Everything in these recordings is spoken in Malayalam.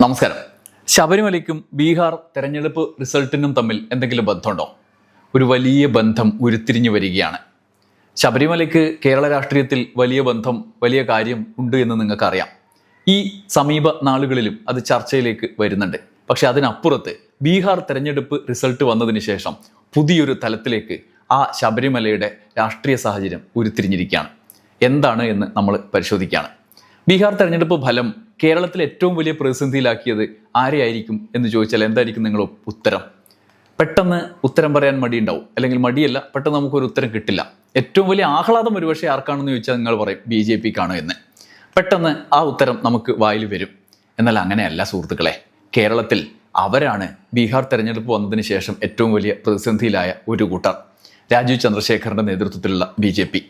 നമസ്കാരം. ശബരിമലയ്ക്കും ബീഹാർ തെരഞ്ഞെടുപ്പ് റിസൾട്ടിനും തമ്മിൽ എന്തെങ്കിലും ബന്ധമുണ്ടോ? ഒരു വലിയ ബന്ധം ഉരുത്തിരിഞ്ഞു വരികയാണ്. ശബരിമലയ്ക്ക് കേരള രാഷ്ട്രീയത്തിൽ വലിയ ബന്ധം വലിയ കാര്യം ഉണ്ട് എന്ന് നിങ്ങൾക്കറിയാം. ഈ സമീപ നാളുകളിലും അത് ചർച്ചയിലേക്ക് വരുന്നുണ്ട്. പക്ഷെ അതിനപ്പുറത്ത് ബീഹാർ തെരഞ്ഞെടുപ്പ് റിസൾട്ട് വന്നതിന് ശേഷം പുതിയൊരു തലത്തിലേക്ക് ആ ശബരിമലയുടെ രാഷ്ട്രീയ സാഹചര്യം ഉരുത്തിരിഞ്ഞിരിക്കുകയാണ്. എന്താണ് എന്ന് നമ്മൾ പരിശോധിക്കുകയാണ്. ബീഹാർ തെരഞ്ഞെടുപ്പ് ഫലം കേരളത്തിൽ ഏറ്റവും വലിയ പ്രതിസന്ധിയിലാക്കിയത് ആരെയായിരിക്കും എന്ന് ചോദിച്ചാൽ എന്തായിരിക്കും നിങ്ങൾ ഉത്തരം? പെട്ടെന്ന് ഉത്തരം പറയാൻ മടിയുണ്ടാവും. അല്ലെങ്കിൽ മടിയല്ല പെട്ടെന്ന് നമുക്കൊരു ഉത്തരം കിട്ടില്ല. ഏറ്റവും വലിയ ആഹ്ലാദം ഒരുപക്ഷെ ആർക്കാണെന്ന് ചോദിച്ചാൽ നിങ്ങൾ പറയും ബി ജെ പിക്കാണ് എന്ന്. പെട്ടെന്ന് ആ ഉത്തരം നമുക്ക് വായിൽ വരും. എന്നാൽ അങ്ങനെയല്ല സുഹൃത്തുക്കളെ. കേരളത്തിൽ അവരാണ് ബീഹാർ തെരഞ്ഞെടുപ്പ് വന്നതിന് ശേഷം ഏറ്റവും വലിയ പ്രതിസന്ധിയിലായ ഒരു കൂട്ടർ. രാജീവ് ചന്ദ്രശേഖറിന്റെ നേതൃത്വത്തിലുള്ള ബി ജെ പി.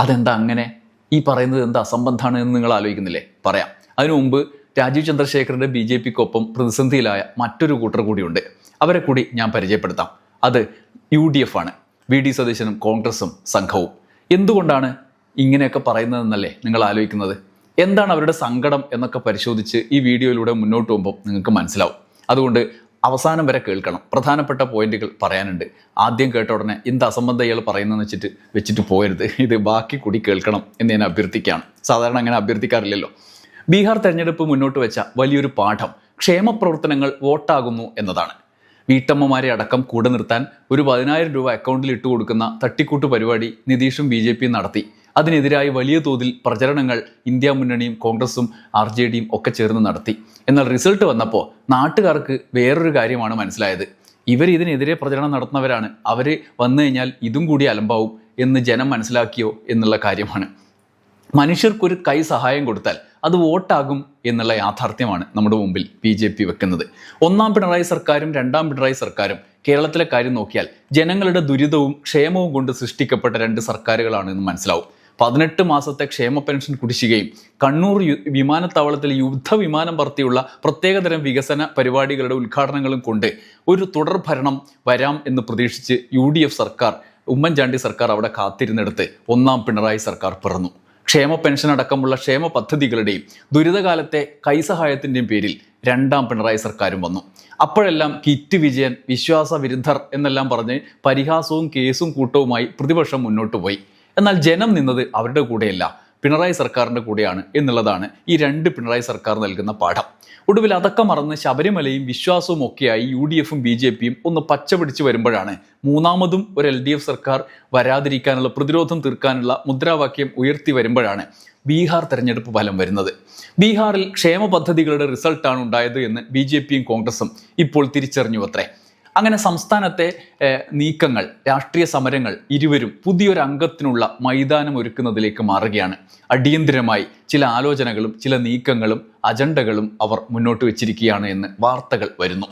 അതെന്താ അങ്ങനെ? ഈ പറയുന്നത് എന്ത് അസംബന്ധമാണ് എന്ന് നിങ്ങൾ ആലോചിക്കുന്നില്ലേ? പറയാം. അതിനു മുമ്പ് രാജീവ് ചന്ദ്രശേഖറിന്റെ ബി ജെ പിക്കൊപ്പം പ്രതിസന്ധിയിലായ മറ്റൊരു കൂട്ടർ കൂടിയുണ്ട്. അവരെ കൂടി ഞാൻ പരിചയപ്പെടുത്താം. അത് യു ഡി എഫ് ആണ് വി ഡി സതീശനും കോൺഗ്രസും സംഘവും. എന്തുകൊണ്ടാണ് ഇങ്ങനെയൊക്കെ പറയുന്നതെന്നല്ലേ നിങ്ങൾ ആലോചിക്കുന്നത്? എന്താണ് അവരുടെ സങ്കടം എന്നൊക്കെ പരിശോധിച്ച് ഈ വീഡിയോയിലൂടെ മുന്നോട്ട് പോകുമ്പോൾ നിങ്ങൾക്ക് മനസ്സിലാവും. അതുകൊണ്ട് അവസാനം വരെ കേൾക്കണം. പ്രധാനപ്പെട്ട പോയിന്റുകൾ പറയാനുണ്ട്. ആദ്യം കേട്ട ഉടനെ എന്ത് അസംബന്ധ ഇയാൾ പറയുന്നതെന്ന് വെച്ചിട്ട് വെച്ചിട്ട് പോയരുത്. ഇത് ബാക്കി കൂടി കേൾക്കണം എന്ന് ഞാൻ അഭ്യർത്ഥിക്കുകയാണ്. സാധാരണ അങ്ങനെ അഭ്യർത്ഥിക്കാറില്ലല്ലോ. ബീഹാർ തെരഞ്ഞെടുപ്പ് മുന്നോട്ട് വെച്ച വലിയൊരു പാഠം ക്ഷേമ പ്രവർത്തനങ്ങൾ വോട്ടാകുന്നു എന്നതാണ്. വീട്ടമ്മമാരെ അടക്കം കൂടെ നിർത്താൻ ഒരു പതിനായിരം രൂപ അക്കൗണ്ടിൽ ഇട്ട് കൊടുക്കുന്ന തട്ടിക്കൂട്ട് പരിപാടി നിതീഷും ബി ജെ പിയും നടത്തി. അതിനെതിരായി വലിയ തോതിൽ പ്രചരണങ്ങൾ ഇന്ത്യ മുന്നണിയും കോൺഗ്രസും ആർ ജെ ഡിയും ഒക്കെ ചേർന്ന് നടത്തി. എന്നാൽ റിസൾട്ട് വന്നപ്പോൾ നാട്ടുകാർക്ക് വേറൊരു കാര്യമാണ് മനസ്സിലായത്. ഇവർ ഇതിനെതിരെ പ്രചരണം നടത്തുന്നവരാണ്. അവർ വന്നു കഴിഞ്ഞാൽ ഇതും കൂടി അലമ്പാവും എന്ന് ജനം മനസ്സിലാക്കിയോ എന്നുള്ള കാര്യമാണ്. മനുഷ്യർക്കൊരു കൈ സഹായം കൊടുത്താൽ അത് വോട്ടാകും എന്നുള്ള യാഥാർത്ഥ്യമാണ് നമ്മുടെ മുമ്പിൽ ബി ജെ പി വെക്കുന്നത്. ഒന്നാം പിണറായി സർക്കാരും രണ്ടാം പിണറായി സർക്കാരും കേരളത്തിലെ കാര്യം നോക്കിയാൽ ജനങ്ങളുടെ ദുരിതവും ക്ഷേമവും കൊണ്ട് സൃഷ്ടിക്കപ്പെട്ട രണ്ട് സർക്കാരുകളാണ് എന്ന് മനസ്സിലാവും. പതിനെട്ട് മാസത്തെ ക്ഷേമ പെൻഷൻ കുടിശ്ശികയും കണ്ണൂർ വിമാനത്താവളത്തിൽ യുദ്ധ വിമാനം പറത്തിയുള്ള പ്രത്യേകതരം വികസന പരിപാടികളുടെ ഉദ്ഘാടനങ്ങളും കൊണ്ട് ഒരു തുടർ ഭരണം വരാം എന്ന് പ്രതീക്ഷിച്ച് യു സർക്കാർ ഉമ്മൻചാണ്ടി സർക്കാർ അവിടെ കാത്തിരുന്നെടുത്ത് ഒന്നാം പിണറായി സർക്കാർ പിറന്നു. ക്ഷേമ പെൻഷൻ അടക്കമുള്ള ക്ഷേമ പദ്ധതികളുടെയും ദുരിതകാലത്തെ കൈസഹായത്തിന്റെയും പേരിൽ രണ്ടാം പിണറായി സർക്കാരും വന്നു. അപ്പോഴെല്ലാം കിറ്റ് വിജയൻ വിശ്വാസ വിരുദ്ധർ എന്നെല്ലാം പറഞ്ഞ് പരിഹാസവും കേസും കൂട്ടവുമായി പ്രതിപക്ഷം മുന്നോട്ട് പോയി. എന്നാൽ ജനം നിന്നത് അവരുടെ കൂടെയല്ല പിണറായി സർക്കാരിന്റെ കൂടെയാണ് എന്നുള്ളതാണ് ഈ രണ്ട് പിണറായി സർക്കാർ നൽകുന്ന പാഠം. ഒടുവിൽ അതൊക്കെ മറന്ന് ശബരിമലയും വിശ്വാസവും ഒക്കെയായി യു ഡി എഫും ബി ജെ പിയും ഒന്ന് പച്ചപിടിച്ച് വരുമ്പോഴാണ് മൂന്നാമതും ഒരു എൽ ഡി എഫ് സർക്കാർ വരാതിരിക്കാനുള്ള പ്രതിരോധം തീർക്കാനുള്ള മുദ്രാവാക്യം ഉയർത്തി വരുമ്പോഴാണ് ബീഹാർ തെരഞ്ഞെടുപ്പ് ഫലം വരുന്നത്. ബീഹാറിൽ ക്ഷേമ പദ്ധതികളുടെ റിസൾട്ടാണ് ഉണ്ടായത് എന്ന് ബി ജെ പിയും കോൺഗ്രസും ഇപ്പോൾ തിരിച്ചറിഞ്ഞു അത്രേ അങ്ങനെ സംസ്ഥാനത്തെ നീക്കങ്ങൾ രാഷ്ട്രീയ സമരങ്ങൾ ഇരുവരും പുതിയൊരു അംഗത്തിനുള്ള മൈതാനം ഒരുക്കുന്നതിലേക്ക് മാറുകയാണ്. അടിയന്തിരമായി ചില ആലോചനകളും ചില നീക്കങ്ങളും അജണ്ടകളും അവർ മുന്നോട്ട് വെച്ചിരിക്കുകയാണ് എന്ന് വാർത്തകൾ വരുന്നു.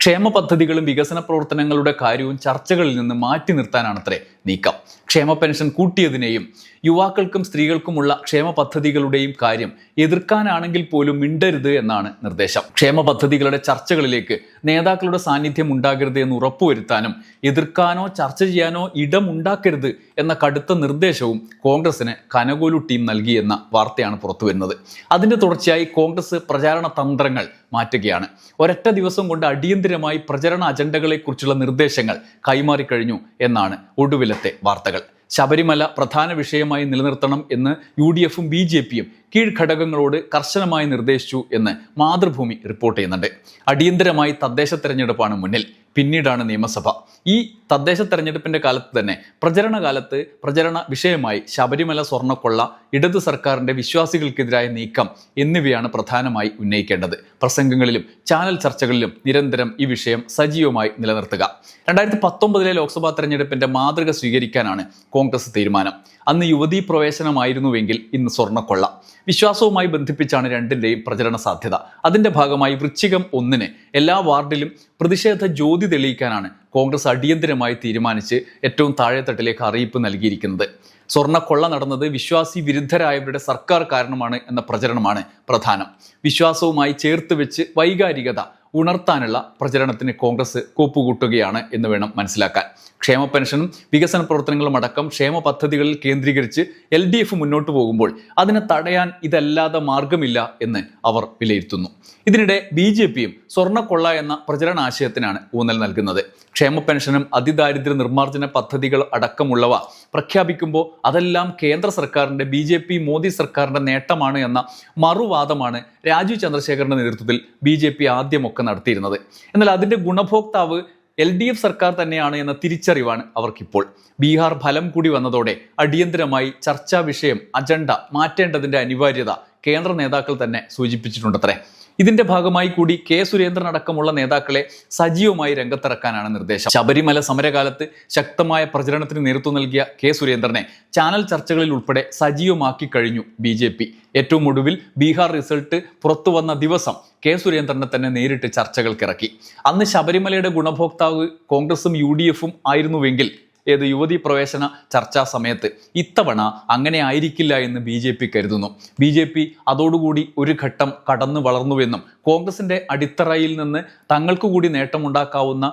ക്ഷേമ പദ്ധതികളും വികസന പ്രവർത്തനങ്ങളുടെ കാര്യവും ചർച്ചകളിൽ നിന്ന് മാറ്റി നിർത്താനാണത്രേ നീക്കം. ക്ഷേമ പെൻഷൻ കൂട്ടിയതിനെയും യുവാക്കൾക്കും സ്ത്രീകൾക്കുമുള്ള ക്ഷേമ പദ്ധതികളുടെയും കാര്യം എതിർക്കാനാണെങ്കിൽ പോലും മിണ്ടരുത് എന്നാണ് നിർദ്ദേശം. ക്ഷേമ പദ്ധതികളുടെ ചർച്ചകളിലേക്ക് നേതാക്കളുടെ സാന്നിധ്യം ഉണ്ടാകരുത് എന്ന് ഉറപ്പുവരുത്താനും എതിർക്കാനോ ചർച്ച ചെയ്യാനോ ഇടമുണ്ടാക്കരുത് എന്ന കടുത്ത നിർദ്ദേശവും കോൺഗ്രസിന് കനകോലു ടീം നൽകിയെന്ന വാർത്തയാണ് പുറത്തുവരുന്നത്. അതിന്റെ തുടർച്ചയായി കോൺഗ്രസ് പ്രചാരണ തന്ത്രങ്ങൾ മാറ്റുകയാണ്. ഒരൊറ്റ ദിവസം കൊണ്ട് അടിയന്തിരമായി പ്രചരണ അജണ്ടകളെക്കുറിച്ചുള്ള നിർദ്ദേശങ്ങൾ കൈമാറിക്കഴിഞ്ഞു എന്നാണ് ഒടുവിലത്തെ വാർത്തകൾ. ശബരിമല പ്രധാന വിഷയമായി നിലനിർത്തണം എന്ന് യു ഡി എഫും ബി ജെ പിയും കീഴ്ഘടകങ്ങളോട് കർശനമായി നിർദ്ദേശിച്ചു എന്ന് മാതൃഭൂമി റിപ്പോർട്ട് ചെയ്യുന്നുണ്ട്. അടിയന്തരമായി തദ്ദേശ തെരഞ്ഞെടുപ്പാണ് മുന്നിൽ. പിന്നീടാണ് നിയമസഭ. ഈ തദ്ദേശ തെരഞ്ഞെടുപ്പിന്റെ കാലത്ത് തന്നെ പ്രചരണ കാലത്ത് പ്രചരണ വിഷയമായി ശബരിമല സ്വർണക്കൊള്ള ഇടത് സർക്കാരിന്റെ വിശ്വാസികൾക്കെതിരായ നീക്കം എന്നിവയാണ് പ്രധാനമായി ഉന്നയിക്കേണ്ടത്. പ്രസംഗങ്ങളിലും ചാനൽ ചർച്ചകളിലും നിരന്തരം ഈ വിഷയം സജീവമായി നിലനിർത്തുക. രണ്ടായിരത്തി പത്തൊമ്പതിലെ ലോക്സഭാ തെരഞ്ഞെടുപ്പിന്റെ മാതൃക സ്വീകരിക്കാനാണ് കോൺഗ്രസ് തീരുമാനം. അന്ന് യുവതീ പ്രവേശനമായിരുന്നുവെങ്കിൽ ഇന്ന് സ്വർണക്കൊള്ള. വിശ്വാസവുമായി ബന്ധിപ്പിച്ചാണ് രണ്ടിന്റെയും പ്രചരണ സാധ്യത. അതിന്റെ ഭാഗമായി വൃശ്ചികം ഒന്നിന് എല്ലാ വാർഡിലും പ്രതിഷേധ ജ്യോതി തെളിയിക്കാനാണ് കോൺഗ്രസ് അടിയന്തരമായി തീരുമാനിച്ച് ഏറ്റവും താഴെത്തട്ടിലേക്ക് അറിയിപ്പ് നൽകിയിരിക്കുന്നത്. സ്വർണക്കൊള്ള നടന്നത് വിശ്വാസി വിരുദ്ധരായവരുടെ സർക്കാർ കാരണമാണ് എന്ന പ്രചരണമാണ് പ്രധാനം. വിശ്വാസവുമായി ചേർത്ത് വെച്ച് വൈകാരികത ഉണർത്താനുള്ള പ്രചരണത്തിന് കോൺഗ്രസ് കൂപ്പുകൂട്ടുകയാണ് എന്ന് വേണം മനസ്സിലാക്കാൻ. ക്ഷേമ പെൻഷനും വികസന പ്രവർത്തനങ്ങളും അടക്കം ക്ഷേമ പദ്ധതികളിൽ കേന്ദ്രീകരിച്ച് എൽ ഡി എഫ് മുന്നോട്ട് പോകുമ്പോൾ അതിനെ തടയാൻ ഇതല്ലാതെ മാർഗമില്ല എന്ന് അവർ വിലയിരുത്തുന്നു. ഇതിനിടെ ബി ജെ പിയും സ്വർണക്കൊള്ള എന്ന പ്രചരണ ആശയത്തിനാണ് ഊന്നൽ നൽകുന്നത്. ക്ഷേമ പെൻഷനും അതിദാരിദ്ര്യ നിർമ്മാർജന പദ്ധതികൾ അടക്കമുള്ളവ പ്രഖ്യാപിക്കുമ്പോൾ അതെല്ലാം കേന്ദ്ര സർക്കാരിന്റെ ബി ജെ പി മോദി സർക്കാരിന്റെ നേട്ടമാണ് എന്ന മറുവാദമാണ് രാജീവ് ചന്ദ്രശേഖരന്റെ നേതൃത്വത്തിൽ ബി ജെ പി ആദ്യമൊക്കെ നടത്തിയിരുന്നത്. എന്നാൽ അതിന്റെ ഗുണഭോക്താവ് എൽ ഡി എഫ് സർക്കാർ തന്നെയാണ് എന്ന തിരിച്ചറിവാണ് അവർക്കിപ്പോൾ. ബീഹാർ ഫലം കൂടി വന്നതോടെ അടിയന്തരമായി ചർച്ചാ വിഷയം അജണ്ട മാറ്റേണ്ടതിന്റെ അനിവാര്യത കേന്ദ്ര നേതാക്കൾ തന്നെ സൂചിപ്പിച്ചിട്ടുണ്ടത്രേ. ഇതിന്റെ ഭാഗമായി കൂടി കെ സുരേന്ദ്രൻ അടക്കമുള്ള നേതാക്കളെ സജീവമായി രംഗത്തിറക്കാനാണ് നിർദ്ദേശം. ശബരിമല സമരകാലത്ത് ശക്തമായ പ്രചരണത്തിന് നേതൃത്വം നൽകിയ കെ സുരേന്ദ്രനെ ചാനൽ ചർച്ചകളിൽ ഉൾപ്പെടെ സജീവമാക്കി കഴിഞ്ഞു ബി ഏറ്റവും ഒടുവിൽ ബീഹാർ റിസൾട്ട് പുറത്തു വന്ന ദിവസം കെ സുരേന്ദ്രനെ തന്നെ നേരിട്ട് ചർച്ചകൾക്കിറക്കി. അന്ന് ശബരിമലയുടെ ഗുണഭോക്താവ് കോൺഗ്രസും യു ആയിരുന്നുവെങ്കിൽ ഏത് യുവതി പ്രവേശന ചർച്ചാ സമയത്ത് ഇത്തവണ അങ്ങനെ ആയിരിക്കില്ല എന്ന് ബി ജെ പി കരുതുന്നു. ബി ജെ പി അതോടുകൂടി ഒരു ഘട്ടം കടന്നു വളർന്നുവെന്നും കോൺഗ്രസിന്റെ അടിത്തറയിൽ നിന്ന് തങ്ങൾക്ക് കൂടി നേട്ടമുണ്ടാക്കാവുന്ന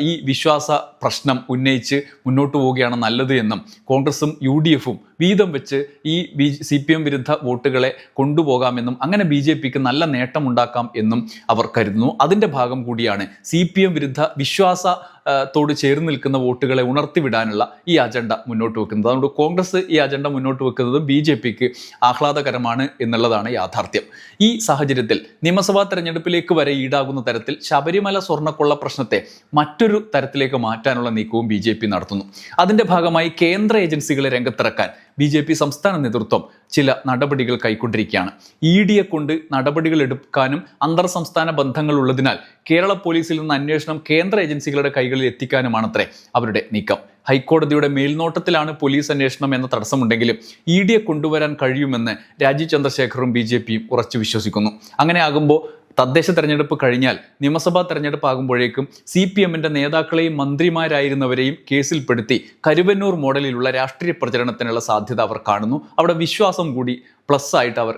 ഈ വിശ്വാസ പ്രശ്നം ഉന്നയിച്ച് മുന്നോട്ട് പോവുകയാണ് നല്ലത് എന്നും കോൺഗ്രസും യു ഡി എഫും വീതം വെച്ച് ഈ ബി സി പി എം വിരുദ്ധ വോട്ടുകളെ കൊണ്ടുപോകാമെന്നും അങ്ങനെ ബി ജെ പിക്ക് നല്ല നേട്ടമുണ്ടാക്കാം എന്നും അവർ കരുതുന്നു. അതിന്റെ ഭാഗം കൂടിയാണ് സി പി എം വിരുദ്ധ വിശ്വാസ ആ, തോട് ചേർന്ന് നിൽക്കുന്ന വോട്ടുകളെ ഉണർത്തിവിടാനുള്ള ഈ അജണ്ട മുന്നോട്ട് വെക്കുന്നത്. അതുകൊണ്ട് കോൺഗ്രസ് ഈ അജണ്ട മുന്നോട്ട് വെക്കുന്നത് ബി ജെ പിക്ക് ആഹ്ലാദകരമാണ് എന്നുള്ളതാണ് യാഥാർത്ഥ്യം. ഈ സാഹചര്യത്തിൽ നിയമസഭാ തെരഞ്ഞെടുപ്പിലേക്ക് വരെ ഈടാകുന്ന തരത്തിൽ ശബരിമല സ്വർണക്കൊള്ള പ്രശ്നത്തെ മറ്റൊരു തരത്തിലേക്ക് മാറ്റാനുള്ള നീക്കവും ബി നടത്തുന്നു. അതിന്റെ ഭാഗമായി കേന്ദ്ര ഏജൻസികളെ രംഗത്തിറക്കാൻ ബി ജെ പി സംസ്ഥാന നേതൃത്വം ചില നടപടികൾ കൈക്കൊണ്ടിരിക്കുകയാണ്. ഇ ഡിയെ കൊണ്ട് നടപടികൾ എടുക്കാനും അന്തർ സംസ്ഥാന ബന്ധങ്ങൾ ഉള്ളതിനാൽ കേരള പോലീസിൽ നിന്ന് അന്വേഷണം കേന്ദ്ര ഏജൻസികളുടെ കൈകളിൽ എത്തിക്കാനുമാണത്രേ അവരുടെ നീക്കം. ഹൈക്കോടതിയുടെ മേൽനോട്ടത്തിലാണ് പോലീസ് അന്വേഷണം എന്ന തടസ്സമുണ്ടെങ്കിലും ഇ ഡിയെ കൊണ്ടുവരാൻ കഴിയുമെന്ന് രാജീവ് ചന്ദ്രശേഖറും ബി ജെ പിയും ഉറച്ചു വിശ്വസിക്കുന്നു. അങ്ങനെ ആകുമ്പോൾ തദ്ദേശ തെരഞ്ഞെടുപ്പ് കഴിഞ്ഞാൽ നിയമസഭാ തെരഞ്ഞെടുപ്പ് ആകുമ്പോഴേക്കും സി പി എമ്മിന്റെ നേതാക്കളെയും മന്ത്രിമാരായിരുന്നവരെയും കേസിൽപ്പെടുത്തി കരുവന്നൂർ മോഡലിലുള്ള രാഷ്ട്രീയ പ്രചരണത്തിനുള്ള സാധ്യത അവർ കാണുന്നു. അവിടെ വിശ്വാസം കൂടി പ്ലസ് ആയിട്ട് അവർ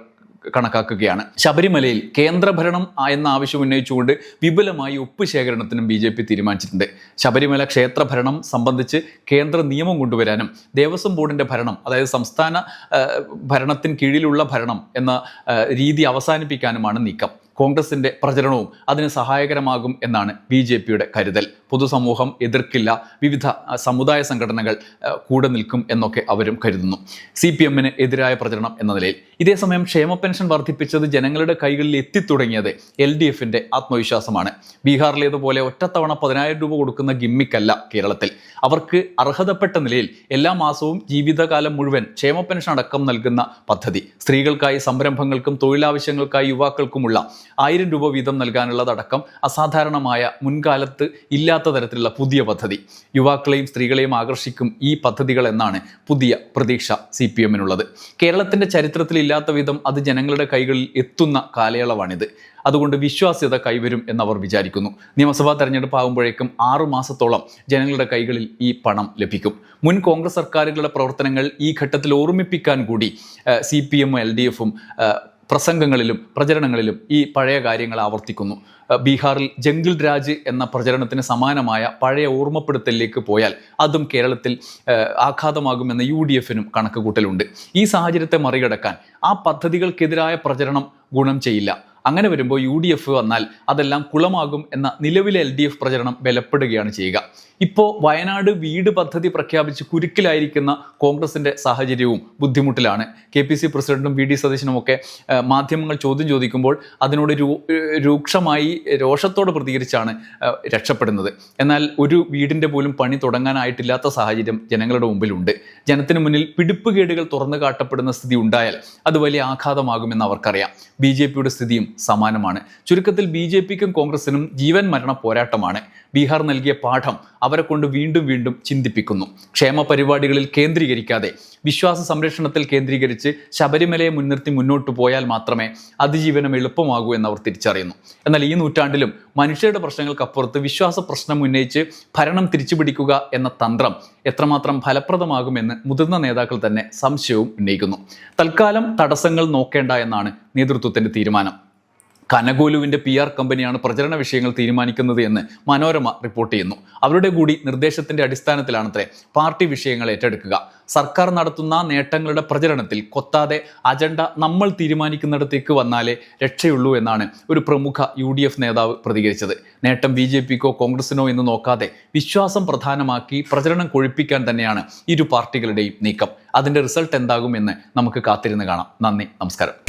കണക്കാക്കുകയാണ്. ശബരിമലയിൽ കേന്ദ്രഭരണം എന്ന ആവശ്യം ഉന്നയിച്ചുകൊണ്ട് വിപുലമായി ഒപ്പ് ശേഖരണത്തിനും ബി ജെ പി തീരുമാനിച്ചിട്ടുണ്ട്. ശബരിമല ക്ഷേത്രഭരണം സംബന്ധിച്ച് കേന്ദ്ര നിയമം കൊണ്ടുവരാനും ദേവസ്വം ബോർഡിന്റെ ഭരണം അതായത് സംസ്ഥാന ഭരണത്തിന് കീഴിലുള്ള ഭരണം എന്ന രീതി അവസാനിപ്പിക്കാനുമാണ് നീക്കം. കോൺഗ്രസിന്റെ പ്രചരണവും അതിന് സഹായകരമാകും എന്നാണ് ബി ജെ പിയുടെ കരുതൽ. പൊതുസമൂഹം എതിർക്കില്ല വിവിധ സമുദായ സംഘടനകൾ കൂടെ നിൽക്കും എന്നൊക്കെ അവരും കരുതുന്നു. സി പി എമ്മിന് എതിരായ പ്രചരണം എന്ന നിലയിൽ ഇതേസമയം ക്ഷേമ പെൻഷൻ വർദ്ധിപ്പിച്ചത് ജനങ്ങളുടെ കൈകളിൽ എത്തിത്തുടങ്ങിയത് എൽ ഡി എഫിന്റെ ആത്മവിശ്വാസമാണ്. ബീഹാറിലേതുപോലെ ഒറ്റത്തവണ പതിനായിരം രൂപ കൊടുക്കുന്ന ഗിമ്മിക്കല്ല കേരളത്തിൽ. അവർക്ക് അർഹതപ്പെട്ട നിലയിൽ എല്ലാ മാസവും ജീവിതകാലം മുഴുവൻ ക്ഷേമ പെൻഷൻ അടക്കം നൽകുന്ന പദ്ധതി. സ്ത്രീകൾക്കായി സംരംഭങ്ങൾക്കും തൊഴിലാവശ്യങ്ങൾക്കായി യുവാക്കൾക്കുമുള്ള ആയിരം രൂപ വീതം നൽകാനുള്ളതടക്കം അസാധാരണമായ മുൻകാലത്ത് ഇല്ലാത്ത തരത്തിലുള്ള പുതിയ പദ്ധതി. യുവാക്കളെയും സ്ത്രീകളെയും ആകർഷിക്കും ഈ പദ്ധതികൾ എന്നാണ് പുതിയ പ്രതീക്ഷ സി പി എമ്മിനുള്ളത് കേരളത്തിന്റെ ചരിത്രത്തിൽ ഇല്ലാത്ത വിധം അത് ജനങ്ങളുടെ കൈകളിൽ എത്തുന്ന കാലയളവാണിത്. അതുകൊണ്ട് വിശ്വാസ്യത കൈവരും എന്നവർ വിചാരിക്കുന്നു. നിയമസഭാ തെരഞ്ഞെടുപ്പ് ആകുമ്പോഴേക്കും ആറു മാസത്തോളം ജനങ്ങളുടെ കൈകളിൽ ഈ പണം ലഭിക്കും. മുൻ കോൺഗ്രസ് സർക്കാരുകളുടെ പ്രവർത്തനങ്ങൾ ഈ ഘട്ടത്തിൽ ഓർമ്മിപ്പിക്കാൻ കൂടി സി പി എമ്മും എൽ ഡി എഫും പ്രസംഗങ്ങളിലും പ്രചരണങ്ങളിലും ഈ പഴയ കാര്യങ്ങൾ ആവർത്തിക്കുന്നു. ബീഹാറിൽ ജംഗിൾ രാജ് എന്ന പ്രചരണത്തിന് സമാനമായ പഴയ ഓർമ്മപ്പെടുത്തലിലേക്ക് പോയാൽ അതും കേരളത്തിൽ ആഘാതമാകുമെന്ന യു ഡി എഫിനും കണക്കുകൂട്ടലുണ്ട്. ഈ സാഹചര്യത്തെ മറികടക്കാൻ ആ പദ്ധതികൾക്കെതിരായ പ്രചരണം ഗുണം ചെയ്യില്ല. അങ്ങനെ വരുമ്പോൾ യു ഡി എഫ് വന്നാൽ അതെല്ലാം കുളമാകും എന്ന നിലവിലെ എൽ ഡി എഫ് പ്രചരണം ബലപ്പെടുകയാണ് ചെയ്യുക. ഇപ്പോൾ വയനാട് വീട് പദ്ധതി പ്രഖ്യാപിച്ച് കുരുക്കിലായിരിക്കുന്ന കോൺഗ്രസിന്റെ സാഹചര്യവും ബുദ്ധിമുട്ടിലാണ്. കെ പി സി പ്രസിഡന്റും വി ഡി സതീശനുമൊക്കെ മാധ്യമങ്ങൾ ചോദ്യം ചോദിക്കുമ്പോൾ അതിനോട് രൂക്ഷമായി രോഷത്തോടെ പ്രതികരിച്ചാണ് രക്ഷപ്പെടുന്നത്. എന്നാൽ ഒരു വീടിന്റെ പോലും പണി തുടങ്ങാനായിട്ടില്ലാത്ത സാഹചര്യം ജനങ്ങളുടെ മുമ്പിലുണ്ട്. ജനത്തിന് മുന്നിൽ പിടിപ്പുകേടുകൾ തുറന്നു കാട്ടപ്പെടുന്ന സ്ഥിതി ഉണ്ടായാൽ അത് വലിയ ആഘാതമാകുമെന്ന് അവർക്കറിയാം. ബി ജെ പിയുടെ സ്ഥിതിയും സമാനമാണ്. ചുരുക്കത്തിൽ ബി ജെ പിക്കും കോൺഗ്രസിനും ജീവൻ മരണ പോരാട്ടമാണ്. ബീഹാർ നൽകിയ പാഠം അവരെ കൊണ്ട് വീണ്ടും വീണ്ടും ചിന്തിപ്പിക്കുന്നു. ക്ഷേമ പരിപാടികളിൽ കേന്ദ്രീകരിക്കാതെ വിശ്വാസ സംരക്ഷണത്തിൽ കേന്ദ്രീകരിച്ച് ശബരിമലയെ മുൻനിർത്തി മുന്നോട്ട് പോയാൽ മാത്രമേ അതിജീവനം എളുപ്പമാകൂ എന്ന് അവർ തിരിച്ചറിയുന്നു. എന്നാൽ ഈ നൂറ്റാണ്ടിലും മനുഷ്യരുടെ പ്രശ്നങ്ങൾക്കപ്പുറത്ത് വിശ്വാസ പ്രശ്നം ഉന്നയിച്ച് ഭരണം തിരിച്ചുപിടിക്കുക എന്ന തന്ത്രം എത്രമാത്രം ഫലപ്രദമാകുമെന്ന് മുതിർന്ന നേതാക്കൾ തന്നെ സംശയവും ഉന്നയിക്കുന്നു. തൽക്കാലം തടസ്സങ്ങൾ നോക്കേണ്ട എന്നാണ് നേതൃത്വത്തിന്റെ തീരുമാനം. കനകോലുവിന്റെ പി ആർ കമ്പനിയാണ് പ്രചരണ വിഷയങ്ങൾ തീരുമാനിക്കുന്നത് എന്ന് മനോരമ റിപ്പോർട്ട് ചെയ്യുന്നു. അവരുടെ കൂടി നിർദ്ദേശത്തിന്റെ അടിസ്ഥാനത്തിലാണത്രേ പാർട്ടി വിഷയങ്ങൾ ഏറ്റെടുക്കുക. സർക്കാർ നടത്തുന്ന നേട്ടങ്ങളുടെ പ്രചരണത്തിൽ കൊത്താതെ അജണ്ട നമ്മൾ തീരുമാനിക്കുന്നിടത്തേക്ക് വന്നാലേ രക്ഷയുള്ളൂ എന്നാണ് ഒരു പ്രമുഖ യു ഡി എഫ് നേതാവ് പ്രതികരിച്ചത്. നേട്ടം ബി ജെ പിക്കോ കോൺഗ്രസിനോ എന്ന് നോക്കാതെ വിശ്വാസം പ്രധാനമാക്കി പ്രചരണം കൊഴിപ്പിക്കാൻ തന്നെയാണ് ഇരു പാർട്ടികളുടെയും നീക്കം. അതിന്റെ റിസൾട്ട് എന്താകുമെന്ന് നമുക്ക് കാത്തിരുന്ന് കാണാം. നന്ദി നമസ്കാരം.